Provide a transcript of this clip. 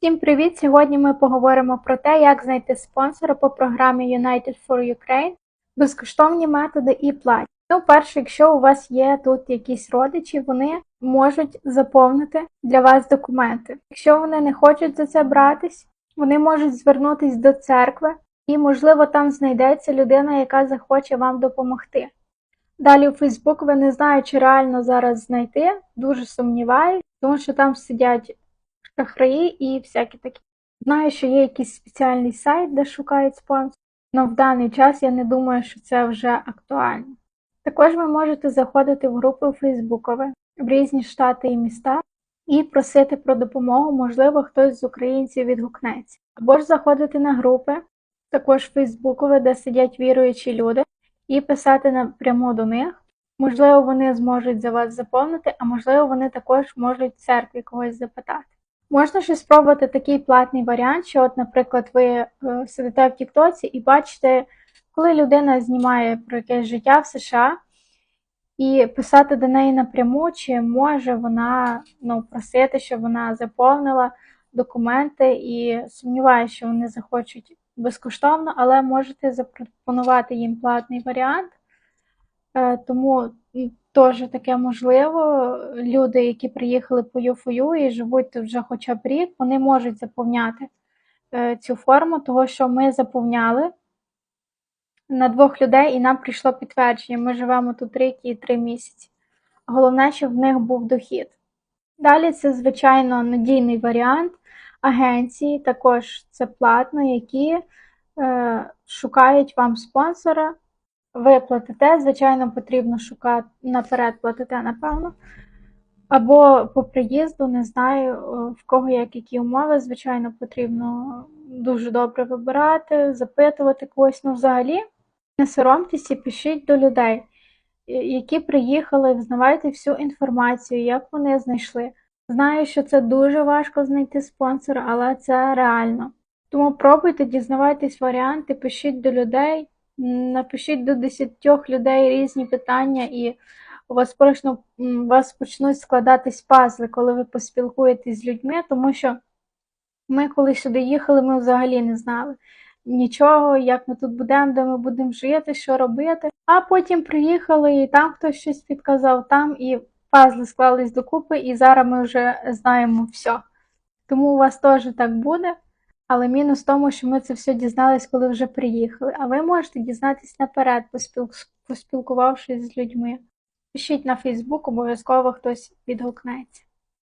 Всім привіт! Сьогодні ми поговоримо про те, як знайти спонсора по програмі United for Ukraine, безкоштовні методи і платні. Ну, перше, якщо у вас є тут якісь родичі, вони можуть заповнити для вас документи. Якщо вони не хочуть за це братись, вони можуть звернутись до церкви, і, можливо, там знайдеться людина, яка захоче вам допомогти. Далі у Facebook ви не знаю, чи реально зараз знайти, дуже сумніваюсь, тому що там сидять шахраї і всякі такі. Знаю, що є якийсь спеціальний сайт, де шукають спонсор, але в даний час я не думаю, що це вже актуально. Також ви можете заходити в групи Фейсбукові в різні штати і міста і просити про допомогу, можливо, хтось з українців відгукнеться. Або ж заходити на групи, також Фейсбукові, де сидять віруючі люди, і писати напряму до них. Можливо, вони зможуть за вас заповнити, а можливо, вони також можуть в церкві когось запитати. Можна ще спробувати такий платний варіант, що, от, наприклад, ви е, сидите в Тіктоці і бачите, коли людина знімає про якесь життя в США, і писати до неї напряму, чи може вона ну, просити, щоб вона заповнила документи, і сумніваюся, що вони захочуть безкоштовно, але можете запропонувати їм платний варіант. Е, Тому теж таке можливо. Люди, які приїхали по ЮФОЮ і живуть тут вже хоча б рік, вони можуть заповняти е, цю форму, того що ми заповняли на двох людей, і нам прийшло підтвердження. Ми живемо тут рік і три місяці. Головне, щоб в них був дохід. Далі це, звичайно, надійний варіант агенції, також це платно, які е, шукають вам спонсора. Ви платите, звичайно, потрібно шукати наперед платите, напевно. Або по приїзду, не знаю, в кого як які умови, звичайно, потрібно дуже добре вибирати, запитувати когось. Ну, взагалі, не соромтесь і пишіть до людей, які приїхали, взнавайте всю інформацію, як вони знайшли. Знаю, що це дуже важко знайти спонсора, але це реально. Тому пробуйте, дізнавайтесь варіанти, пишіть до людей. Напишіть до 10 людей різні питання, і у вас почну, у вас почнуть складатись пазли, коли ви поспілкуєтесь з людьми, тому що ми, коли сюди їхали, ми взагалі не знали нічого, як ми тут будемо, де ми будемо жити, що робити. А потім приїхали, і там хтось щось підказав, там і пазли склались докупи, і зараз ми вже знаємо все. Тому у вас теж так буде. Але мінус в тому, що ми це все дізнались, коли вже приїхали. А ви можете дізнатись наперед, поспіл... поспілкувавшись з людьми. Пишіть на Фейсбук, обов'язково хтось відгукнеться.